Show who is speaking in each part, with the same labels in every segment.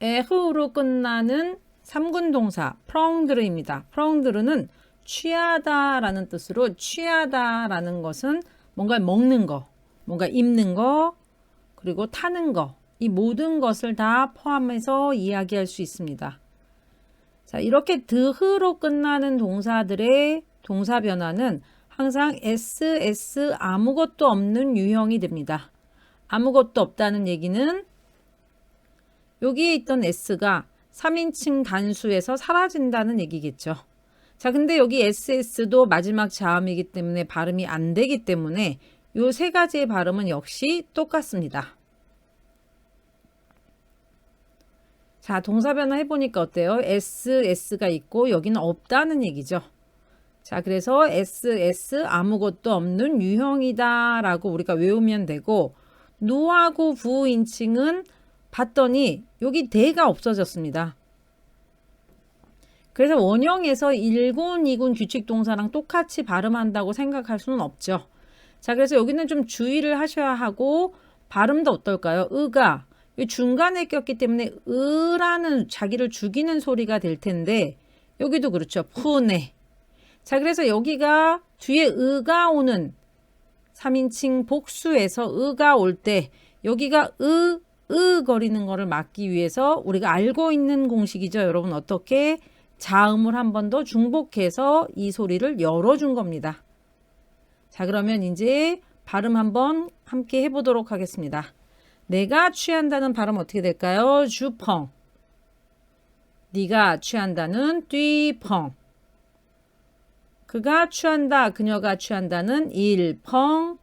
Speaker 1: 에흐로 끝나는 삼군 동사 프렁드르입니다. 프렁드르는 취하다라는 뜻으로 취하다라는 것은 뭔가 먹는 거, 뭔가 입는 거, 그리고 타는 거, 이 모든 것을 다 포함해서 이야기할 수 있습니다. 자, 이렇게 드흐로 끝나는 동사들의 동사 변화는 항상 ss 아무것도 없는 유형이 됩니다. 아무것도 없다는 얘기는 여기에 있던 s가 3인칭 단수에서 사라진다는 얘기겠죠. 자, 근데 여기 ss도 마지막 자음이기 때문에 발음이 안 되기 때문에 이세 가지의 발음은 역시 똑같습니다. 자, 동사 변화 해보니까 어때요? ss가 있고 여기는 없다는 얘기죠. 자, 그래서 ss 아무것도 없는 유형이다 라고 우리가 외우면 되고 누하고 부인칭은 봤더니 여기 대가 없어졌습니다. 그래서 원형에서 1군, 2군 규칙 동사랑 똑같이 발음한다고 생각할 수는 없죠. 자, 그래서 여기는 좀 주의를 하셔야 하고 발음도 어떨까요? 이 중간에 꼈기 때문에 으라는 자기를 죽이는 소리가 될 텐데 여기도 그렇죠. 푸네. 자, 그래서 여기가 뒤에 으가 오는 3인칭 복수에서 으가 올 때 여기가 으, 으 거리는 거를 막기 위해서 우리가 알고 있는 공식이죠. 여러분 어떻게 자음을 한 번 더 중복해서 이 소리를 열어준 겁니다. 자, 그러면 이제 발음 한번 함께 해보도록 하겠습니다. 내가 취한다는 발음 어떻게 될까요? 주펑. 네가 취한다는 뛰펑. 그가 취한다, 그녀가 취한다는 일펑,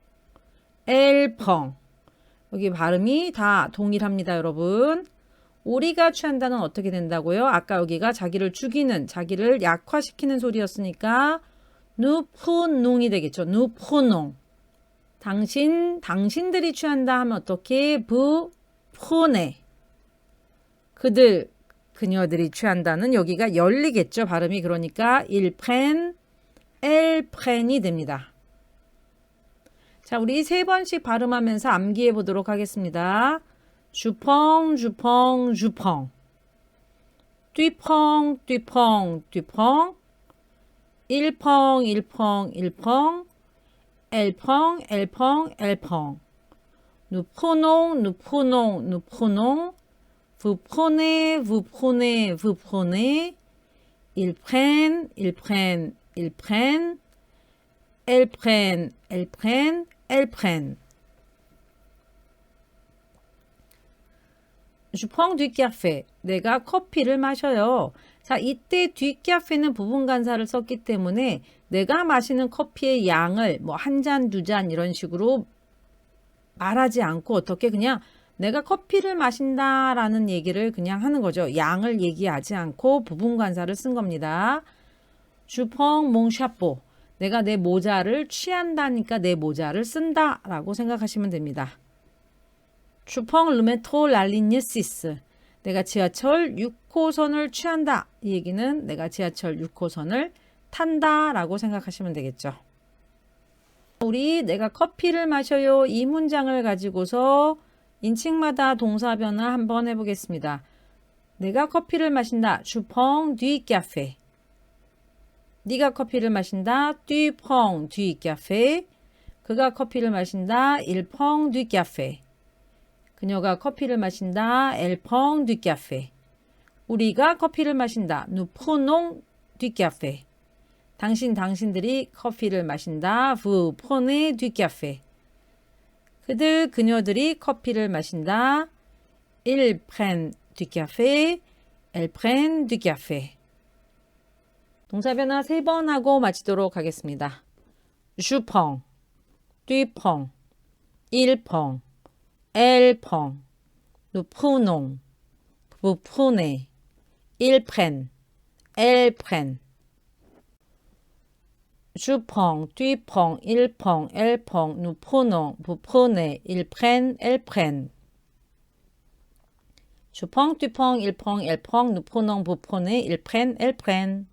Speaker 1: 엘펑. 여기 발음이 다 동일합니다, 여러분. 우리가 취한다는 어떻게 된다고요? 아까 여기가 자기를 죽이는, 자기를 약화시키는 소리였으니까 누푸농이 되겠죠. 누푸농. 당신, 당신들이 취한다 하면 어떻게? 부푸네. 그들, 그녀들이 취한다는 여기가 열리겠죠. 발음이 그러니까 일펜, 엘펜이 됩니다. 자, 우리 세 번씩 발음하면서 암기해 보도록 하겠습니다. 주펑, 주펑, 주펑. 뛰펑, 뛰펑, 뛰펑. 일펑, 일펑, 일펑. 엘펑, 엘펑, 엘펑. 누포농, 누포농. 부포네, 부포네, 부포네. 일프렌, 일프렌, 일프렌. 엘 프렌, 엘프렌, 엘프렌. 주펑 뒷캐페. 내가 커피를 마셔요. 자, 이때 뒷캐페는 부분 간사를 썼기 때문에 내가 마시는 커피의 양을 뭐 한 잔, 두 잔 이런 식으로 말하지 않고 어떻게 그냥 내가 커피를 마신다라는 얘기를 그냥 하는 거죠. 양을 얘기하지 않고 부분 관사를 쓴 겁니다. 주펑 몽샤뽀. 내가 내 모자를 취한다니까 내 모자를 쓴다라고 생각하시면 됩니다. 주펑 르메토 랄리니시스. 내가 지하철 6호선을 취한다. 이 얘기는 내가 지하철 6호선을 탄다라고 생각하시면 되겠죠. 우리 내가 커피를 마셔요. 이 문장을 가지고서 인칭마다 동사 변화 한번 해보겠습니다. 내가 커피를 마신다. 주펑 뒤 카페. 네가 커피를 마신다. 뒤펑 뒤 카페. 그가 커피를 마신다. 일펑 뒤 카페. 그녀가 커피를 마신다. 엘펑 뒤 카페. 우리가 커피를 마신다. 누포농 뒤 카페. 당신 당신들이 커피를 마신다. 부 폰의 뒤 카페. 그들 그녀들이 커피를 마신다. Du café. Elles prennent du café. 동사 변화 세 번 하고 마치도록 하겠습니다. Nous prenons, vous prenez, ils prennent, elles prennent. Je prends, tu prends, il prend, elle prend, nous prenons, vous prenez, ils prennent, elles prennent.